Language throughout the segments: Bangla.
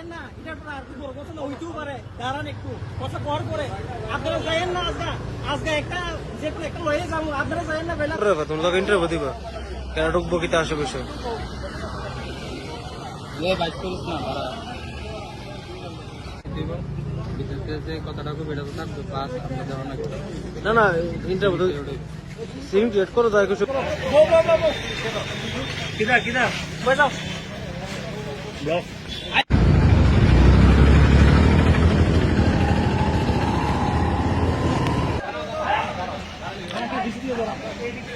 যায়েন না এটার পর আর কি বড় কথা না হইতেও পারে দাঁড়ান একটু কথা কর করে আপনারা যায়েন না আজকে আজকে একটা যে কোনো একটা লয়ে যাব আপনারা যায়েন না বেলা ইন্টারভিউ দিবা? কেন ঢুকবো না না ইন্টারভিউ সিম ক্রিয়েট করো তাই কিছু কিদা কিদা? বসাও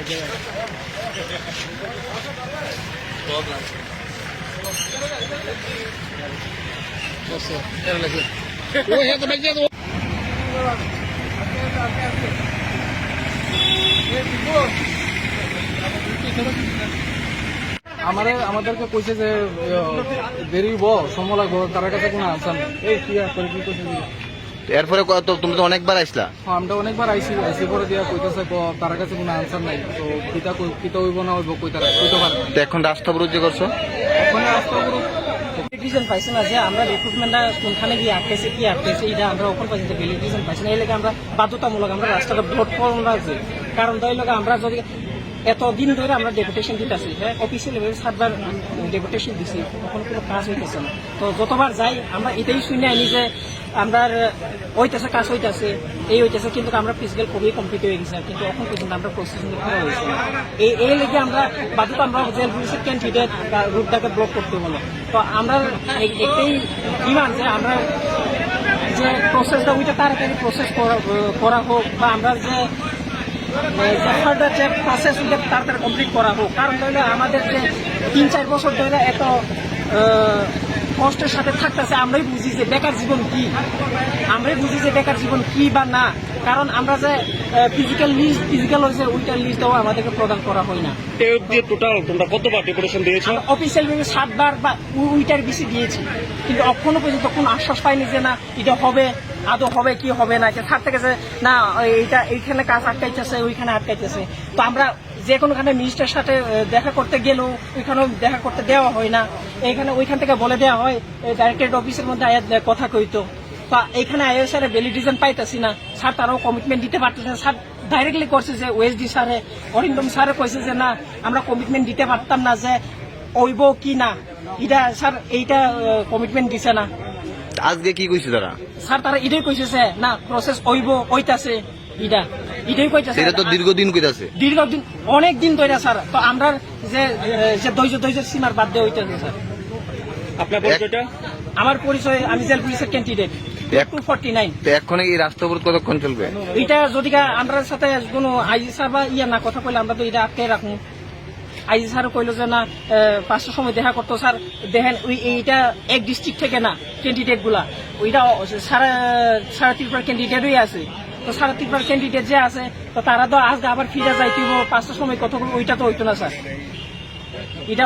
কেউ আমাদের আমাদেরকে কইছে যে দেরি হইব সময় লাগবো তার কাছে কোনো আনসার এই কি করে কি কইছে যে, এরপরে কত তুমি তো অনেকবার আইসলা? আমরা অনেকবার আইসি আইসি পরে দিয়া কইতেছে ক- তার কাছে কোনো আনসার নাই। তো কিতা কই- কিতা হইব না হইব কইতা কইতে পারে না। তো এখন রাস্তা অবরোধ যে করছ? ওখানে রাস্তা উপরে ভ্যালিডিশন পাইছে না যে আমরা রিক্রুটমেন্টটা কোনখানে গিয়ে আটকেছে কি আটকেছে এটা আমরা ওখান পর্যন্ত ভ্যালিডিশন পাইছি না। এই লেগে আমরা বাধ্যতামূলক আমরা রাস্তাটা ব্লক করব না যে। কারণ তাই লোক আমরা যদি এতদিন ধরে আমরা ডেপুটেশন দিতেছি হ্যাঁ? অফিসিয়াল ভাবে সাতবার ডেপুটেশন দিছি, তখন কোনো কাজ হইতেছে না। তো যতবার যাই, আমরা এটাই শুনে আনি যে আমরা হইতেছে, কাজ হইতেছে, এই হইতেছে, কিন্তু আমরা ফিজিক্যাল খুবই কমপ্লিট হয়ে গেছে, কিন্তু এখন পর্যন্ত আমরা প্রসেসিং করা হয়েছে এই এই লেগে আমরা বাধ্যতা আমরা জেল পুলিশের ক্যান্ডিডেট রুটটাকে ব্লক করতে হলো। তো আমরা একটাই ডিমান্ড যে আমরা যে প্রসেসটা ওইটা তাড়াতাড়ি প্রসেস করা হোক বা আমরা যে তাড়াতাড়ি কমপ্লিট করা হোক। কারণ আমাদের যে তিন চার বছর ধরে এত কষ্টের সাথে থাকতেছে আমরাই বুঝি যে বেকার জীবন কি। আমরাই বুঝি যে বেকার জীবন কি বা না। কারণ আমরা যে ফিজিক্যাল লিস্ট ফিজিক্যাল হয়েছে ওইটার লিস্টটাও আমাদেরকে প্রদান করা হয় না। দিয়ে টোটাল তোমরা কতবার ডেপুটেশন দিয়েছ? অফিসিয়াল ভাবে সাতবার বা উইটার বেশি দিয়েছি। কিন্তু এখনও পর্যন্ত কোনো আশ্বাস পাইনি যে না এটা হবে আদৌ হবে কি হবে না। যে থাক থেকে না এইটা এইখানে কাজ আটকাইতেছে ওইখানে আটকাইতেছে। তো আমরা যে কোনোখানে মিনিস্টারের সাথে দেখা করতে গেলেও ওইখানেও দেখা করতে দেওয়া হয় না। এইখানে ওইখান থেকে বলে দেওয়া হয় ডাইরেক্টরেট অফিসের মধ্যে আয়াত কথা কইতো। তা এইখানে আইএস স্যারের ভ্যালিডিজম পাইতেছি না। স্যার তারাও কমিটমেন্ট দিতে পারতেছে স্যার ডাইরেক্টলি করছে যে ওএসডি স্যারে অরিন্দম স্যারে কইছে যে না আমরা কমিটমেন্ট দিতে পারতাম না যে ওইব কি না? এটা স্যার এইটা কমিটমেন্ট দিছে না। আজকে কি কইছে তারা? স্যার তারা এটাই কইছে না প্রসেস ওইব ওইতাছে এটা এটাই কইতাছে এটা তো দীর্ঘদিন কইতাছে। দীর্ঘদিন অনেক দিন ধরে স্যার। তো আমরা যে যে ধৈর্য ধৈর্য সীমার বাদ দিয়ে হইতেছে স্যার। আপনার পরিচয়টা? আমার পরিচয় আমি জেল পুলিশের ক্যান্ডিডেট এখন এই কতক্ষণ চলবে? এটা যদি সাথে কোনো আইজি স্যার বা ইয়া না কথা কইলে আমরা তো এটা আটকে রাখব আইজি স্যার কইলো যে না আহ, পাঁচটার সময় দেখা করতো স্যার। দেখেন ওই এইটা এক ডিস্ট্রিক্ট থেকে না ক্যান্ডিডেটগুলা। ওইটা সারা সারা ত্রিপুরার ক্যান্ডিডেটই আছে। তো সারা তিনবার ক্যান্ডিডেট যে আছে, তো তারা তো আজকে আবার ফিরে যাইতে পাঁচটার সময় কত ওইটা তো হইতো না, স্যার। এটা